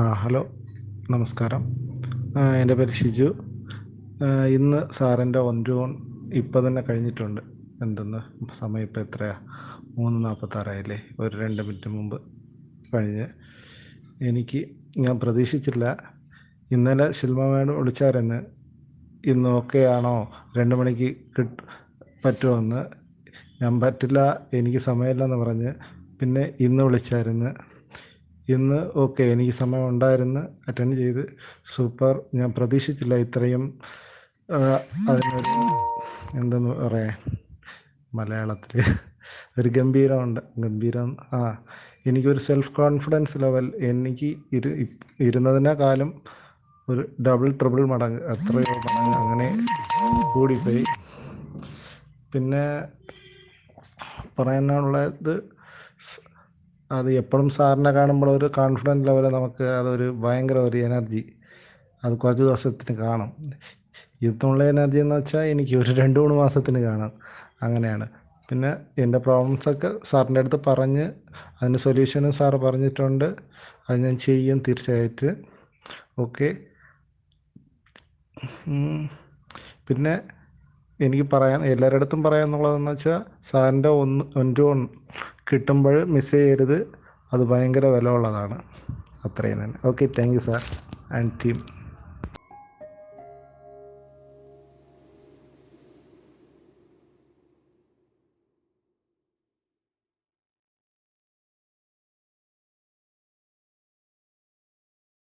ആ ഹലോ നമസ്കാരം. എന്റെ പേര് ഷിജു. ഇന്ന് സാറിന്റെ ഒൻ ഓൺ ഇപ്പം തന്നെ കഴിഞ്ഞിട്ടുണ്ട്. എന്തെന്ന്? സമയം ഇപ്പോൾ എത്രയാണ് മൂന്ന് നാൽപ്പത്താറായില്ലേ? ഒരു രണ്ട് മിനിറ്റ് മുമ്പ് കഴിഞ്ഞ്. എനിക്ക് ഞാൻ പ്രതീക്ഷിച്ചില്ല. ഇന്നലെ ശിൽമ മേഡം വിളിച്ചായിരുന്നു. ഇന്ന് ഓക്കെ ആണോ? രണ്ട് മണിക്ക് കിട്ട് പറ്റുമെന്ന് ഞാൻ പറ്റില്ല എനിക്ക് സമയമില്ലെന്ന് പറഞ്ഞ്. പിന്നെ ഇന്ന് വിളിച്ചായിരുന്നു. ഇന്ന് ഓക്കെ എനിക്ക് സമയം ഉണ്ടായിരുന്നു അറ്റൻഡ് ചെയ്ത് സൂപ്പർ. ഞാൻ പ്രതീക്ഷിച്ചില്ല ഇത്രയും അതിനൊരു എന്തെന്ന് പറയാൻ മലയാളത്തിൽ ഒരു ഗംഭീരമുണ്ട്. ഗംഭീരം ആ എനിക്കൊരു സെൽഫ് കോൺഫിഡൻസ് ലെവൽ എനിക്ക് ഇരു ഇരുന്നതിനേക്കാളും ഒരു ഡബിൾ ട്രിപ്പിൾ മടങ്ങ് എത്രയോ മടങ്ങ് അങ്ങനെ കൂടിപ്പോയി. പിന്നെ പറയാനുള്ളത് അത് എപ്പോഴും സാറിനെ കാണുമ്പോൾ ഒരു കോൺഫിഡന്റ് ലെവൽ നമുക്ക് അതൊരു ഭയങ്കര ഒരു എനർജി അത് കുറച്ച് ദിവസത്തിന് കാണും. ഇതുള്ള എനർജി എന്ന് വെച്ചാൽ എനിക്ക് ഒരു രണ്ട് മൂന്ന് മാസത്തിന് കാണാം. അങ്ങനെയാണ്. പിന്നെ എന്റെ പ്രോബ്ലംസൊക്കെ സാറിന്റെ അടുത്ത് പറഞ്ഞ് അതിന് സൊല്യൂഷനും സാറ് പറഞ്ഞിട്ടുണ്ട്. അത് ഞാൻ ചെയ്യും തീർച്ചയായിട്ട്. ഓക്കെ പിന്നെ എനിക്ക് പറയാൻ എല്ലാവരുടെ അടുത്തും പറയാനുള്ളതെന്ന് വെച്ചാൽ സാറിന്റെ ഒന്ന് ഒന്ന് ഒന്ന് കിട്ടുമ്പോൾ മിസ് ചെയ്യരുത്. അത് ഭയങ്കര വില ഉള്ളതാണ്. അത്രയും തന്നെ. Okay thank you sir and team